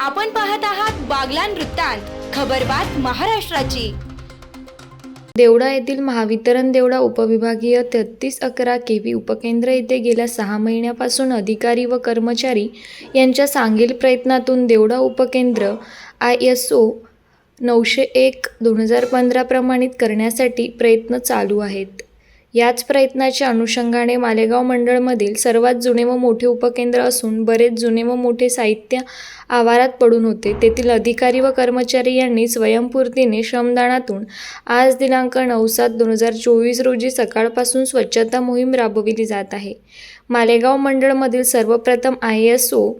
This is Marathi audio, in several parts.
आपण पाहत आहात बागलान वृत्तांत खबरबात महाराष्ट्राची. देवडा येथील महावितरण देवडा उपविभागीय तेहतीस अकरा के व्ही उपकेंद्र येथे गेल्या सहा महिन्यापासून अधिकारी व कर्मचारी यांच्या सांगील प्रयत्नातून देवडा उपकेंद्र आय एस ओ नऊशे एक दोन हजार पंधरा प्रमाणित करण्यासाठी प्रयत्न चालू आहेत. याच प्रयत्नाच्या अनुषंगाने मालेगाव मंडळमधील सर्वात जुने व मोठे उपकेंद्र असून बरेच जुने व मोठे साहित्य आवारात पडून होते. तेथील अधिकारी व कर्मचारी यांनी स्वयंपूर्तीने श्रमदानातून आज दिनांक नऊ सात दोन हजार चोवीस रोजी सकाळपासून स्वच्छता मोहीम राबविली जात आहे. मालेगाव मंडळमधील सर्वप्रथम आय एस ओ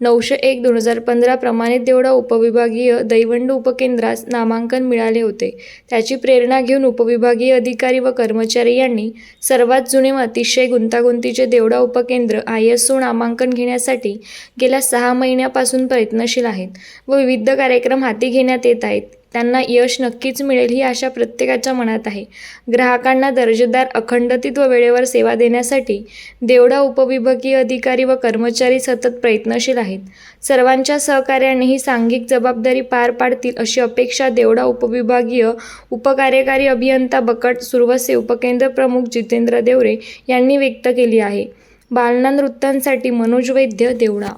नऊशे एक दोन हजार पंधरा प्रमाणित देवडा उपविभागीय दैवंड उपकेंद्रास नामांकन मिळाले होते. त्याची प्रेरणा घेऊन उपविभागीय अधिकारी व कर्मचारी यांनी सर्वात जुने व अतिशय गुंतागुंतीचे देवडा उपकेंद्र आय एस ओ नामांकन घेण्यासाठी गेल्या सहा महिन्यापासून प्रयत्नशील आहेत व विविध कार्यक्रम हाती घेण्यात येत आहेत. त्यांना यश नक्कीच मिळेल ही आशा प्रत्येकाच्या मनात आहे. ग्राहकांना दर्जेदार अखंडतीत व वेळेवर सेवा देण्यासाठी देवडा उपविभागीय अधिकारी व कर्मचारी सतत प्रयत्नशील आहेत. सर्वांच्या सहकार्याने ही सांघिक जबाबदारी पार पाडतील अशी अपेक्षा देवडा उपविभागीय उपकार्यकारी अभियंता बकट सुरवसे उपकेंद्र प्रमुख जितेंद्र देवरे यांनी व्यक्त केली आहे. बालना नृत्यांसाठी मनोज वैद्य देवडा